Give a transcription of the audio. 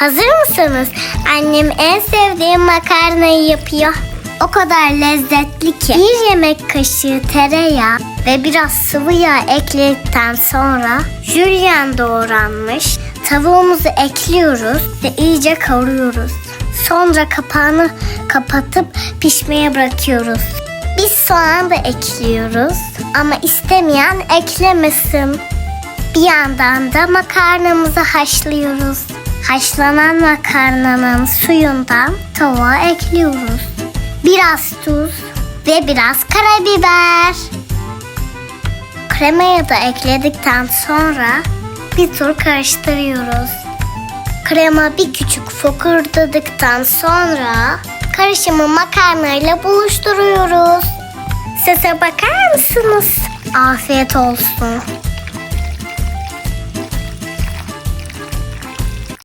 Hazır mısınız? Annem en sevdiğim makarnayı yapıyor. O kadar lezzetli ki. Bir yemek kaşığı tereyağı ve biraz sıvı yağ ekledikten sonra jülyen doğranmış tavuğumuzu ekliyoruz ve iyice kavuruyoruz. Sonra kapağını kapatıp pişmeye bırakıyoruz. Biz soğan da ekliyoruz ama istemeyen eklemesin. Bir yandan da makarnamızı haşlıyoruz. Haşlanan makarnanın suyundan tavuğa ekliyoruz. Biraz tuz ve biraz karabiber. Kremayı da ekledikten sonra bir tur karıştırıyoruz. Krema bir küçük fokurdadıktan sonra karışımı makarnayla buluşturuyoruz. Sese bakar mısınız? Afiyet olsun.